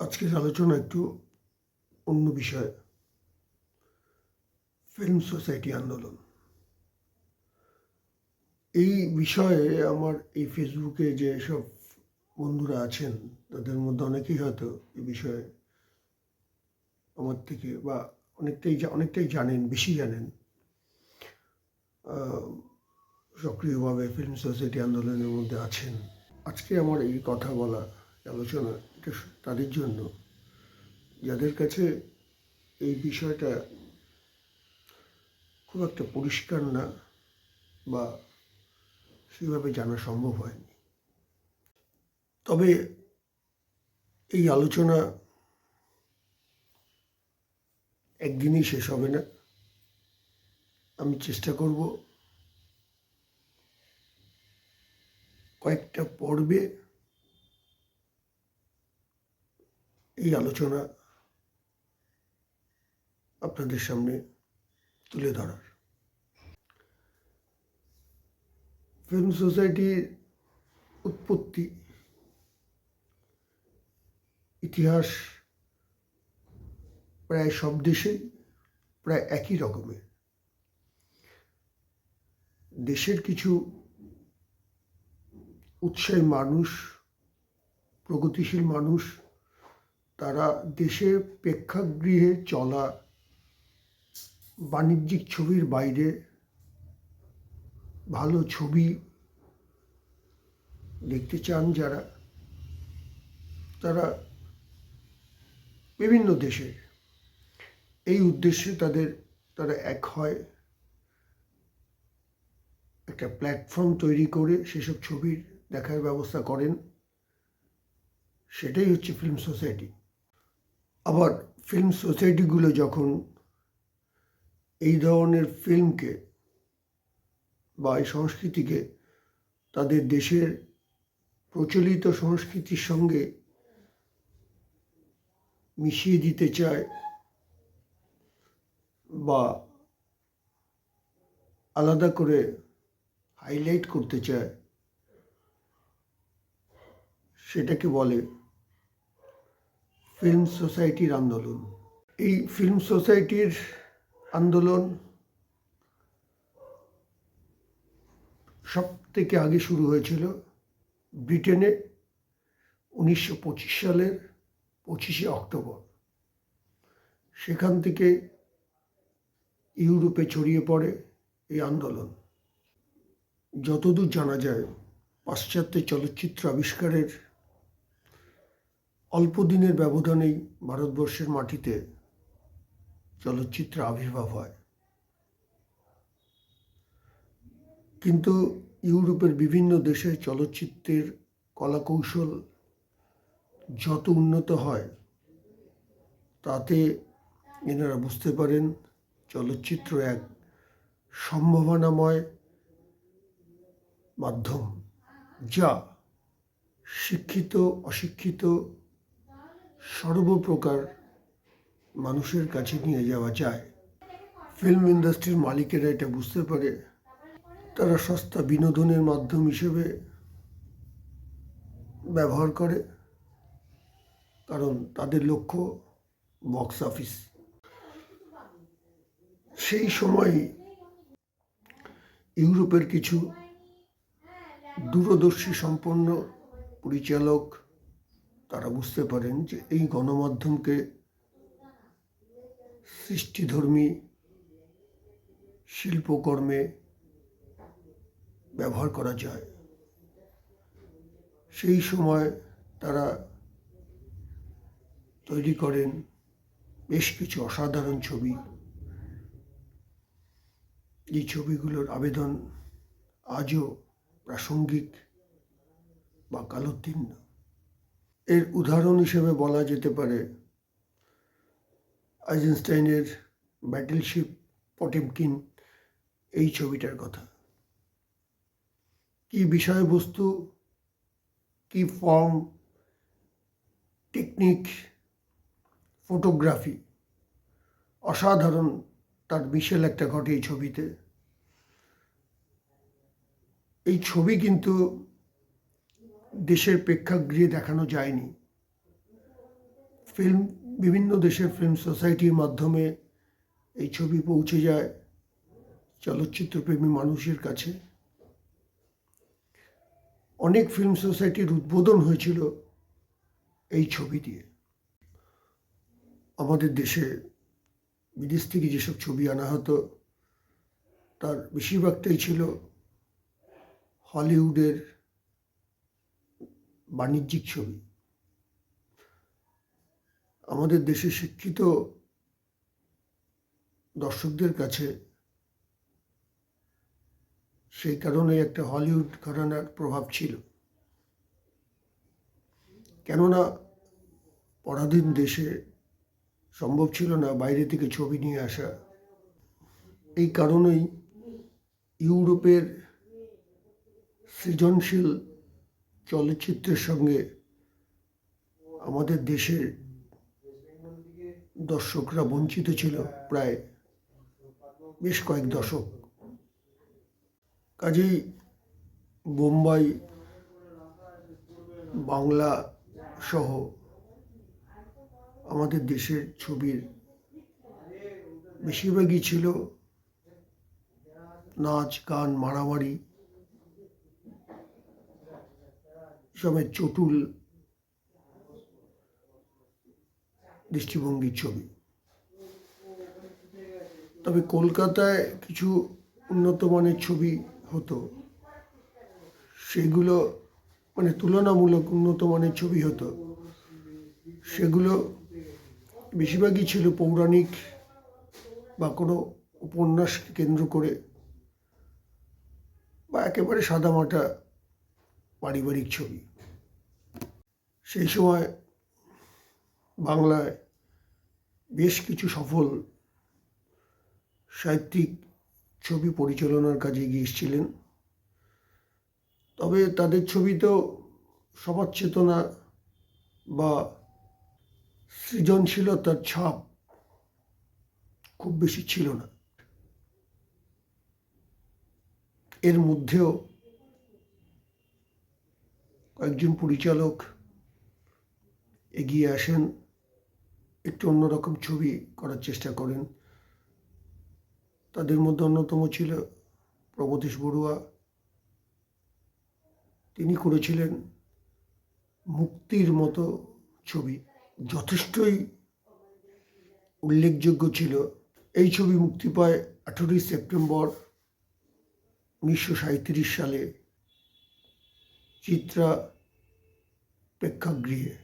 আজকের আলোচনা একটু অন্য বিষয়। ফিল্ম সোসাইটি আন্দোলন। এই বিষয়ে আমার এই ফেসবুকে যে সব বন্ধুরা আছেন, তাদের মধ্যে অনেকেই হয়তো এই বিষয়ে আমার থেকে বা অনেকটাই অনেকটাই জানেন, বেশি জানেন। সক্রিয়ভাবে ফিল্ম সোসাইটি আন্দোলনের মধ্যে আছেন। আজকে আমার এই কথা বলা আলোচনা এটা তাদের জন্য। যাদের কাছে এই বিষয়টা খুব একটা পরিষ্কার না বা সেভাবে জানা সম্ভব হয়নি। তবে এই আলোচনা একদিনই শেষ হবে না। আমি চেষ্টা করব কয়েকটা পর্বে এই আলোচনা আপনাদের সামনে তুলে ধরার। ফিল্ম সোসাইটির উৎপত্তি, ইতিহাস প্রায় সব দেশেই প্রায় একই রকমের। দেশের কিছু উৎসাহী মানুষ, প্রগতিশীল মানুষ তারা দেশের প্রেক্ষাগৃহে চলা বাণিজ্যিক ছবির বাইরে ভালো ছবি দেখতে চান যারা, তারা বিভিন্ন দেশের এই উদ্দেশ্যে তাদের, তারা এক হয় একটা প্ল্যাটফর্ম তৈরি করে সেসব ছবির দেখার ব্যবস্থা করেন। সেটাই হচ্ছে ফিল্ম সোসাইটি। আবার ফিল্ম সোসাইটিগুলো যখন এই ধরনের ফিল্মকে বা এই সংস্কৃতিকে তাদের দেশের প্রচলিত সংস্কৃতির সঙ্গে মিশিয়ে দিতে চায় বা আলাদা করে হাইলাইট করতে চায়, সেটাকে বলে ফিল্ম সোসাইটির আন্দোলন। এই ফিল্ম সোসাইটির আন্দোলন সব থেকে আগে শুরু হয়েছিল ব্রিটেনে উনিশশো পঁচিশ সালের পঁচিশে অক্টোবর। সেখান থেকে ইউরোপে ছড়িয়ে পড়ে এই আন্দোলন। যতদূর জানা যায়, পাশ্চাত্য চলচ্চিত্র আবিষ্কারের অল্প দিনের ব্যবধানেই ভারতবর্ষের মাটিতে চলচ্চিত্র আবির্ভাব হয়। কিন্তু ইউরোপের বিভিন্ন দেশে চলচ্চিত্রের কলাকৌশল যত উন্নত হয়, তাতে এনারা বুঝতে পারেন চলচ্চিত্র এক সম্ভাবনাময় মাধ্যম, যা শিক্ষিত, অশিক্ষিত সর্বপ্রকার মানুষের কাছে নিয়ে যাওয়া যায়। ফিল্ম ইন্ডাস্ট্রির মালিকেরা এটা বুঝতে পারে। তারা সস্তা বিনোদনের মাধ্যম হিসেবে ব্যবহার করে, কারণ তাদের লক্ষ্য বক্স অফিস। সেই সময় ইউরোপের কিছু দূরদর্শী সম্পন্ন পরিচালক তারা বুঝতে পারেন যে এই গণমাধ্যমকে সৃষ্টিধর্মী শিল্পকর্মে ব্যবহার করা যায়। সেই সময় তারা তৈরি করেন বেশ কিছু অসাধারণ ছবি। এই ছবিগুলোর আবেদন আজও প্রাসঙ্গিক বা কালোত্তীর্ণ। এর উদাহরণ হিসেবে বলা যেতে পারে আইজেনস্টাইনের ব্যাটেলশিপ পটেমকিন এই ছবিটার কথা। কি বিষয়বস্তু, কি ফর্ম টেকনিক ফটোগ্রাফি অসাধারণ তার মিশেল একটা ঘটে এই ছবিতে। এই ছবি কিন্তু দেশের প্রেক্ষাগৃহে দেখানো যায়নি। ফিল্ম, বিভিন্ন দেশের ফিল্ম সোসাইটির মাধ্যমে এই ছবি পৌঁছে যায় চলচ্চিত্রপ্রেমী মানুষের কাছে। অনেক ফিল্ম সোসাইটির উদ্বোধন হয়েছিল এই ছবি দিয়ে। আমাদের দেশে বিদেশ থেকে যেসব ছবি আনা হতো, তার বেশিরভাগটাই ছিল হলিউডের বাণিজ্যিক ছবি। আমাদের দেশে শিক্ষিত দর্শকদের কাছে সেই কারণে একটা হলিউড ঘরানার প্রভাব ছিল। কেননা পরাধীন দেশে সম্ভব ছিল না বাইরে থেকে ছবি নিয়ে আসা। এই কারণেই ইউরোপের সৃজনশীল চলচ্চিত্রের সঙ্গে আমাদের দেশের দর্শকরা বঞ্চিত ছিল, প্রায় বেশ কয়েক দশক। কাজেই বোম্বাই, বাংলা সহ আমাদের দেশের ছবির বেশিরভাগই ছিল নাচ, গান, মারামারি সমেত চটুল দৃষ্টিভঙ্গির ছবি। তবে কলকাতায় কিছু উন্নত মানের ছবি হতো। সেগুলো মানে তুলনামূলক উন্নত মানের ছবি হতো। সেগুলো বেশিরভাগই ছিল পৌরাণিক বা কোনো উপন্যাসকে কেন্দ্র করে বা একেবারে সাদামাটা পারিবারিক ছবি। সেই সময় বাংলায় বেশ কিছু সফল সাহিত্যিক ছবি পরিচালনার কাজে গিয়েছিলেন তবে তাদের ছবিতেও সমাজ চেতনা বা সৃজনশীলতার ছাপ খুব বেশি ছিল না। এর মধ্যেও কয়েকজন পরিচালক এগিয়ে আসেন, একটু অন্যরকম ছবি করার চেষ্টা করেন। তাদের মধ্যে অন্যতম ছিল প্রবোধেশ বড়ুয়া। তিনি করেছিলেন মুক্তির মতো ছবি। যথেষ্টই উল্লেখযোগ্য ছিল। এই ছবি মুক্তি পায় আঠেরোই সেপ্টেম্বর উনিশশো সালে। চিত্রা প্রেক্ষাগৃহে